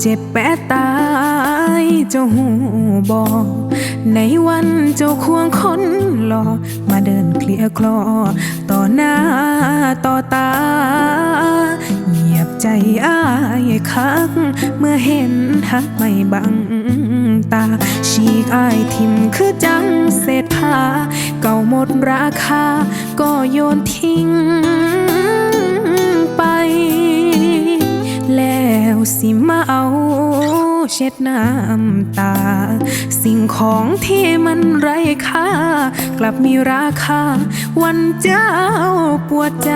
เจ็บแปะตายเจ้าหูบอในวันเจ้าควงคนหลอมาเดินเคลียคลอ ต่อหน้าต่อตาเงียบใจอ้ายคัก เมื่อเห็นหักไม่บังตา ฉีกอ้ายทิมคือจังเศษผ้า เก่าหมดราคา ก็โยนทิ้งไป แล้วสิมาเอา ช็ดน้ำตา สิ่งของที่มันไร้ค่า กลับมีราคา วันเจ้าปวดใจ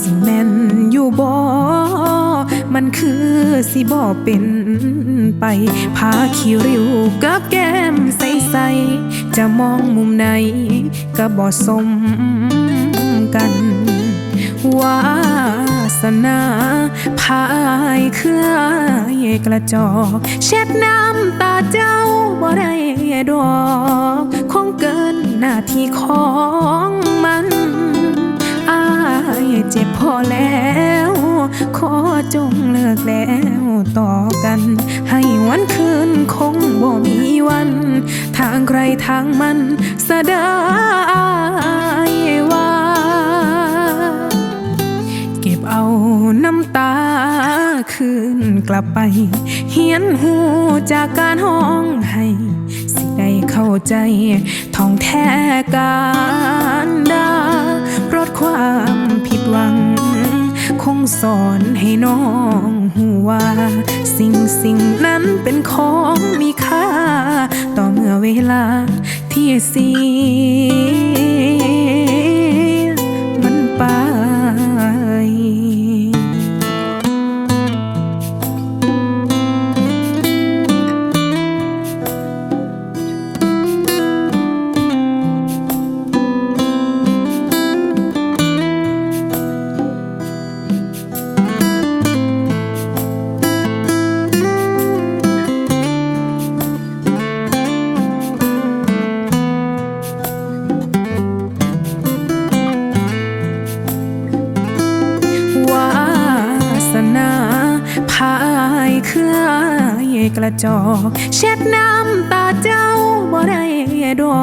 สิแม่นอยู่บ่มันคือสิบ่เป็นไปพาคิริวกับแก้มใสๆจะมองมุมไหนก็บ่สมกันว่า สนาพายเครือกระจอกเช็ดน้ำตาเจ้าบ่ได้ดอกคงเกินหน้าที่ของมันอายเจ็บพอแล้ว ขอจงเลิกแล้วต่อกัน ให้วันคืนคงบ่มีวัน ทางใครทางมันสะดา นกลับไป เหียนหูจากการห้องให้ สิได้เข้าใจท่องแท้การดารดความผิดหวัง คงสอนให้น้องหูว่า สิ่งสิ่งนั้นเป็นของมีค่า ต่อเมื่อเวลาที่เสีย เครือกระจอกเช็ดน้ำตาเจ้าบ่ได้ดอ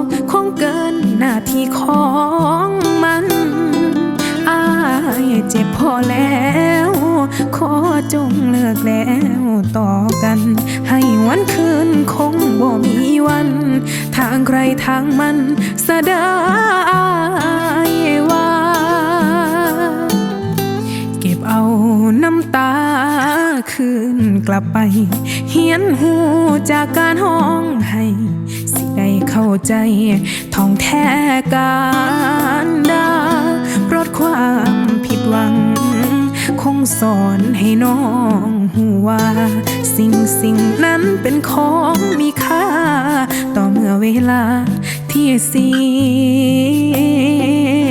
กคงเกินหน้าที่ของมันอายเจ็บพอแล้ว ขอจงเลิกแล้วต่อกัน ให้วันคืนคงบ่มีวัน ทางใครทางมันสะดายว่า เก็บเอาน้ำตา คืนกลับไป เหียนหูจากการห้องให้ สิได้เข้าใจท่องแท้การดารดความผิดหวัง คงสอนให้น้องหูว่า สิ่งสิ่งนั้นเป็นของมีค่า ต่อเมื่อเวลาที่เสีย